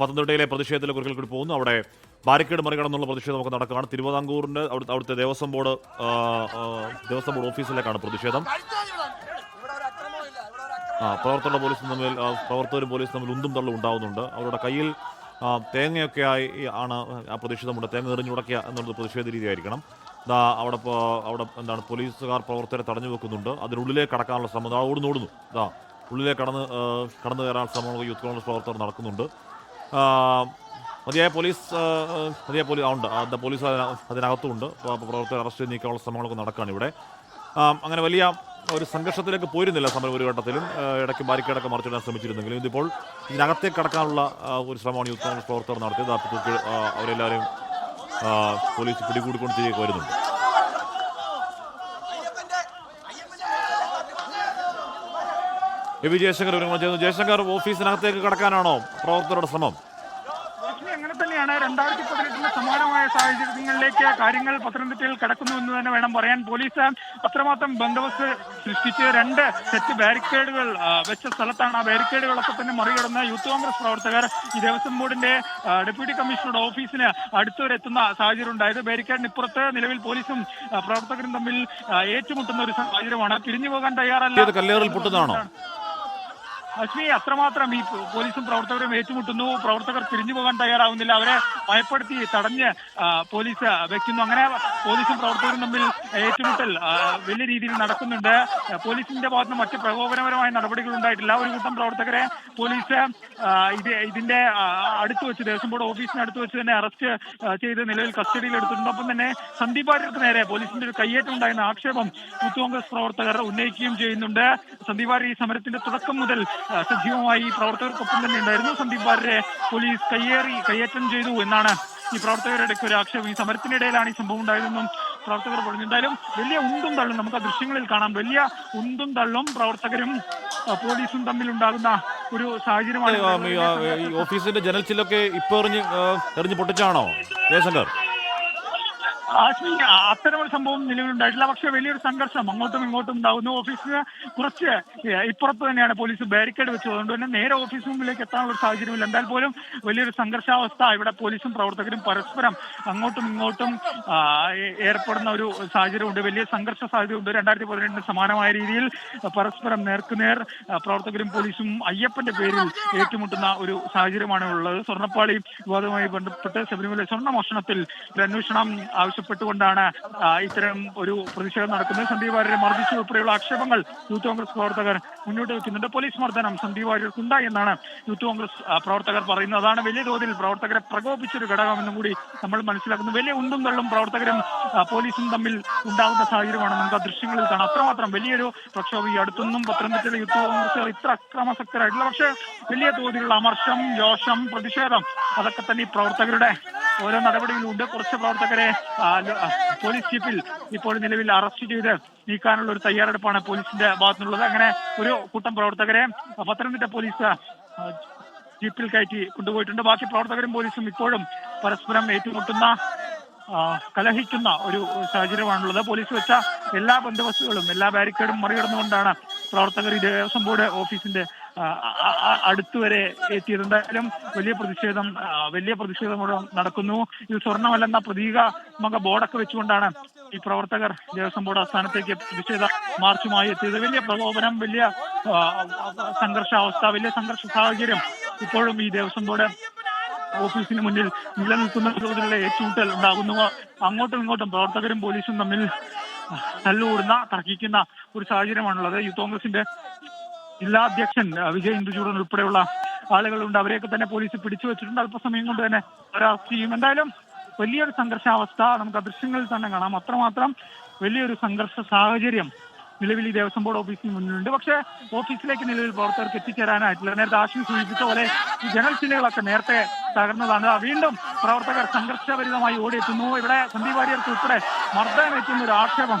പത്തനംതിട്ടയിലെ പ്രതിഷേധത്തിലെ ഒരിക്കൽ കൂടി പോകുന്നു. അവിടെ ബാരിക്കേഡ് മറികടന്നുള്ള പ്രതിഷേധം നമുക്ക് നടക്കുകയാണ്. തിരുവിതാംകൂറിന്റെ അവിടുത്തെ അവിടുത്തെ ദേവസ്വം ബോർഡ് ദേവസ്വം ബോർഡ് ഓഫീസിലേക്കാണ് പ്രതിഷേധം. ആ പ്രവർത്തകരുടെ പോലീസും തമ്മിൽ പ്രവർത്തകരും പോലീസും തമ്മിൽ ഉന്തും തള്ളും ഉണ്ടാവുന്നുണ്ട്. അവരുടെ കയ്യിൽ തേങ്ങയൊക്കെ ആയി ആണ് ആ പ്രതിഷേധമുണ്ട്. തേങ്ങ എറിഞ്ഞുടക്കുക എന്നുള്ളത് പ്രതിഷേധ രീതിയായിരിക്കണം. ദാ അവിടെ അവിടെ എന്താണ് പോലീസുകാർ പ്രവർത്തകരെ തടഞ്ഞു വെക്കുന്നുണ്ട്. അതിനുള്ളിലേക്ക് കടക്കാനുള്ള ശ്രമം. ഓടുന്നു ഓടുന്നു. ദാ ഉള്ളിലേക്ക് കടന്ന് കടന്നു കയറാനുള്ള ശ്രമങ്ങൾ യൂത്ത് കോൺഗ്രസ് പ്രവർത്തകർ നടക്കുന്നുണ്ട്. മതിയായ പോലീസ് മതിയായ പോലീസ് ഉണ്ട്. അത് പോലീസ് അതിന- അതിനകത്തുമുണ്ട് പ്രവർത്തകർ അറസ്റ്റ് നീക്കാനുള്ള ശ്രമങ്ങളൊക്കെ നടക്കുകയാണ് ഇവിടെ. അങ്ങനെ വലിയ ഒരു സംഘർഷത്തിലേക്ക് പോയിരുന്നില്ല സമരം ഒരു ഘട്ടത്തിലും. ഇടയ്ക്ക് ബാരിക്കേഡൊക്കെ മറിച്ചിടാൻ ശ്രമിച്ചിരുന്നെങ്കിലും ഇതിപ്പോൾ ഇതിനകത്തേക്ക് കടക്കാനുള്ള ഒരു ശ്രമമാണ് യൂത്ത് കോൺഗ്രസ് പ്രവർത്തകർ നടത്തിയത്. അവരെല്ലാവരെയും പോലീസ് പിടികൂടിക്കൊണ്ട് തിരികെ വരുന്നുണ്ട്. എ വി ജയശങ്കർ വിവരങ്ങൾ ചെയ്യുന്നു. ജയശങ്കർ ഓഫീസിനകത്തേക്ക് കടക്കാനാണോ പ്രവർത്തകരുടെ ശ്രമം? ാണ് അങ്ങനെ തന്നെയാണ്. രണ്ടായിരത്തി പതിനെട്ടിന് സമാനമായ സാഹചര്യങ്ങളിലേക്ക് കാര്യങ്ങൾ പത്തനംതിട്ടയിൽ കടക്കുന്നു എന്ന് തന്നെ വേണം പറയാൻ. പോലീസ് അത്രമാത്രം ബന്ദോബസ്ത് സൃഷ്ടിച്ച് രണ്ട് സെറ്റ് ബാരിക്കേഡുകൾ വെച്ച സ്ഥലത്താണ് ആ ബാരിക്കേഡുകളൊക്കെ തന്നെ മറികടന്ന് യൂത്ത് കോൺഗ്രസ് പ്രവർത്തകർ ഈ ദേവസ്വം ബോർഡിന്റെ ഡെപ്യൂട്ടി കമ്മീഷണറുടെ ഓഫീസിന് അടുത്തുവരെത്തുന്ന സാഹചര്യം ഉണ്ടായത്. ബാരിക്കേഡിന് ഇപ്പുറത്ത് നിലവിൽ പോലീസും പ്രവർത്തകരും തമ്മിൽ ഏറ്റുമുട്ടുന്ന ഒരു സാഹചര്യമാണ്. തിരിഞ്ഞു പോകാൻ തയ്യാറല്ല. ഇത് കല്ലേറിൽ പൊട്ടുന്നതാണോ? അശ്വി അത്രമാത്രം ഈ പോലീസും പ്രവർത്തകരും ഏറ്റുമുട്ടുന്നു. പ്രവർത്തകർ തിരിഞ്ഞു പോകാൻ തയ്യാറാവുന്നില്ല. അവരെ ഭയപ്പെടുത്തി തടഞ്ഞ് പോലീസ് വെക്കുന്നു. അങ്ങനെ പോലീസും പ്രവർത്തകരും തമ്മിൽ ഏറ്റുമുട്ടൽ വലിയ രീതിയിൽ നടക്കുന്നുണ്ട്. പോലീസിന്റെ ഭാഗത്ത് മറ്റ് പ്രകോപനപരമായ നടപടികൾ ഉണ്ടായിട്ടില്ല. ഒരു കൂട്ടം പ്രവർത്തകരെ പോലീസ് ഇത് ഇതിന്റെ അടുത്ത് വെച്ച് ദേവസ്വം ബോർഡ് ഓഫീസിന് അടുത്ത് വെച്ച് തന്നെ അറസ്റ്റ് ചെയ്ത് നിലവിൽ കസ്റ്റഡിയിൽ എടുത്തിട്ടുണ്ട്. തന്നെ സന്ദീപ് വാര്യർക്ക് നേരെ പോലീസിന്റെ ഒരു കയ്യേറ്റം ഉണ്ടായിരുന്ന ആക്ഷേപം യൂത്ത് കോൺഗ്രസ് പ്രവർത്തകർ ഉന്നയിക്കുകയും ചെയ്യുന്നുണ്ട്. സന്ദീപ് ഈ സമരത്തിന്റെ തുടക്കം മുതൽ സജീവമായി പ്രവർത്തകർക്കൊപ്പം തന്നെ ഉണ്ടായിരുന്നു. സന്ദീപ് വാര്യരെ പോലീസ് കയ്യേറി കയ്യേറ്റം ചെയ്തു എന്നാണ് ഈ പ്രവർത്തകരുടെ ഒരു ആക്ഷേപം. ഈ സമരത്തിനിടയിലാണ് ഈ സംഭവം ഉണ്ടായതെന്നും പ്രവർത്തകർ പറഞ്ഞു. എന്തായാലും വലിയ ഉന്തും തള്ളും നമുക്ക് ആ ദൃശ്യങ്ങളിൽ കാണാം. വലിയ ഉന്തും തള്ളും പ്രവർത്തകരും പോലീസും തമ്മിൽ ഉണ്ടാകുന്ന ഒരു സാഹചര്യമാണ് ഓഫീസിന്റെ ജനൽ ചില്ലൊക്കെ ഇപ്പൊ എറിഞ്ഞ് എറിഞ്ഞ് പൊട്ടിച്ചാണോ ജയശങ്കർ. ആശ്മി അത്തരമൊരു സംഭവം നിലവിലുണ്ടായിട്ടില്ല പക്ഷെ വലിയൊരു സംഘർഷം അങ്ങോട്ടും ഇങ്ങോട്ടും ഉണ്ടാകുന്നു ഓഫീസിന് കുറച്ച് ഇപ്പുറത്ത് തന്നെയാണ് പോലീസ് ബാരിക്കേഡ് വെച്ചത് അതുകൊണ്ട് തന്നെ നേരെ ഓഫീസ് മുമ്പിലേക്ക് എത്താനുള്ള ഒരു സാഹചര്യമില്ല. എന്നാൽ പോലും വലിയൊരു സംഘർഷാവസ്ഥ ഇവിടെ പോലീസും പ്രവർത്തകരും പരസ്പരം അങ്ങോട്ടും ഇങ്ങോട്ടും ഏർപ്പെടുന്ന ഒരു സാഹചര്യമുണ്ട്. വലിയ സംഘർഷ സാധ്യതയുണ്ട്. രണ്ടായിരത്തി പതിനെട്ടിന് സമാനമായ രീതിയിൽ പരസ്പരം നേർക്കുനേർ പ്രവർത്തകരും പോലീസും അയ്യപ്പന്റെ പേരിൽ ഏറ്റുമുട്ടുന്ന ഒരു സാഹചര്യമാണ് ഉള്ളത്. സ്വർണപ്പാളി വിവാദവുമായി ബന്ധപ്പെട്ട് ശബരിമല സ്വർണ മോഷണത്തിൽ ഒരു അന്വേഷണം ആവശ്യപ്പെട്ടുകൊണ്ടാണ് ഇത്തരം ഒരു പ്രതിഷേധം നടക്കുന്നത്. സന്ദീപ് വാര്യരെ മർദ്ദിച്ചു ഉൾപ്പെടെയുള്ള ആക്ഷേപങ്ങൾ യൂത്ത് കോൺഗ്രസ് പ്രവർത്തകർ മുന്നോട്ട് വെക്കുന്നുണ്ട്. പോലീസ് മർദ്ദനം സന്ദീപ് വാര്യർക്കുണ്ടായി എന്നാണ് യൂത്ത് കോൺഗ്രസ് പ്രവർത്തകർ പറയുന്നത്. അതാണ് വലിയ തോതിൽ പ്രവർത്തകരെ പ്രകോപിച്ചൊരു ഘടകമെന്നും കൂടി നമ്മൾ മനസ്സിലാക്കുന്നു. വലിയ ഉന്തും തള്ളും പ്രവർത്തകരും പോലീസും തമ്മിൽ ഉണ്ടാകുന്ന സാഹചര്യമാണ് നമുക്ക് ആ ദൃശ്യങ്ങളിൽ കാണാം. അത്രമാത്രം വലിയൊരു പ്രക്ഷോഭം ഈ അടുത്തൊന്നും പത്തനംതിട്ടയിലെ യൂത്ത് കോൺഗ്രസ് ഇത്ര അക്രമാസക്തരായിട്ടില്ല പക്ഷേ വലിയ തോതിലുള്ള അമർഷം രോഷം പ്രതിഷേധം അതൊക്കെ തന്നെ ഈ പ്രവർത്തകരുടെ ഓരോ നടപടികളുണ്ട് കുറച്ച് പ്രവർത്തകരെ പോലീസ് ചീഫിൽ ഇപ്പോൾ നിലവിൽ അറസ്റ്റ് ചെയ്ത് നീക്കാനുള്ള ഒരു തയ്യാറെടുപ്പാണ് പോലീസിന്റെ ഭാഗത്തുനിന്നുള്ളത്. അങ്ങനെ ഒരു കൂട്ടം പ്രവർത്തകരെ പത്തനംതിട്ട പോലീസ് ജീപ്പിൽ കയറ്റി കൊണ്ടുപോയിട്ടുണ്ട്. ബാക്കി പ്രവർത്തകരും പോലീസും ഇപ്പോഴും പരസ്പരം ഏറ്റുമുട്ടുന്ന കലഹിക്കുന്ന ഒരു സാഹചര്യമാണുള്ളത്. പോലീസ് വെച്ച എല്ലാ ബന്ദോബസ്തുകളും എല്ലാ ബാരിക്കേഡും മറികടന്നുകൊണ്ടാണ് പ്രവർത്തകർ ഈ ദേവസ്വം ബോർഡ് ഓഫീസിന്റെ ആ, ആ, ആ, വരെ എത്തിയത് വലിയ പ്രതിഷേധം വലിയ പ്രതിഷേധം നടക്കുന്നു. ഇത് സ്വർണമല്ലെന്ന പ്രതീകാത്മക ബോർഡൊക്കെ വെച്ചുകൊണ്ടാണ് ഈ പ്രവർത്തകർ ദേവസ്വം ബോർഡ് ആസ്ഥാനത്തേക്ക് പ്രതിഷേധ മാർച്ചുമായി എത്തിയത്. വലിയ പ്രകോപനം വലിയ സംഘർഷാവസ്ഥ വലിയ സംഘർഷ സാഹചര്യം ഇപ്പോഴും ഈ ദേവസ്വം ബോർഡ് ഓഫീസിന് മുന്നിൽ നിലനിൽക്കുന്ന തോതിലുള്ള ഏറ്റുമുട്ടൽ ഉണ്ടാകുന്നു. അങ്ങോട്ടും ഇങ്ങോട്ടും പ്രവർത്തകരും പോലീസും തമ്മിൽ തല്ലുകൂടുന്ന തർക്കിക്കുന്ന ഒരു സാഹചര്യമാണുള്ളത്. യൂത്ത് കോൺഗ്രസിന്റെ ജില്ലാ അധ്യക്ഷൻ വിജയ് ഇന്ദുചൂടൻ ഉൾപ്പെടെയുള്ള ആളുകളുണ്ട്. അവരെയൊക്കെ തന്നെ പോലീസ് പിടിച്ചു വെച്ചിട്ടുണ്ട്. അല്പസമയം കൊണ്ട് തന്നെ അറസ്റ്റ് ചെയ്യും. എന്തായാലും വലിയൊരു സംഘർഷാവസ്ഥ. നമുക്ക് ദൃശ്യങ്ങളിൽ തന്നെ കാണാം. അത്രമാത്രം വലിയൊരു സംഘർഷ സാഹചര്യം നിലവിൽ ഈ ദേവസ്വം ബോർഡ് ഓഫീസിന് മുന്നിലുണ്ട്. പക്ഷെ ഓഫീസിലേക്ക് നിലവിൽ പ്രവർത്തകർക്ക് എത്തിച്ചേരാനായിട്ടില്ല. നേരത്തെ ആശുപത്രി സൂചിപ്പിച്ച പോലെ ഈ ജനൽ ചില്ലകളൊക്കെ നേരത്തെ തകർന്നതാണ്. വീണ്ടും പ്രവർത്തകർ സംഘർഷഭരിതമായി ഓടിയെത്തുന്നു. ഇവിടെ സന്ദീപ് വാര്യർക്ക് ഉൾപ്പെടെ മർദ്ദനമേറ്റുന്ന ഒരു ആക്ഷേപം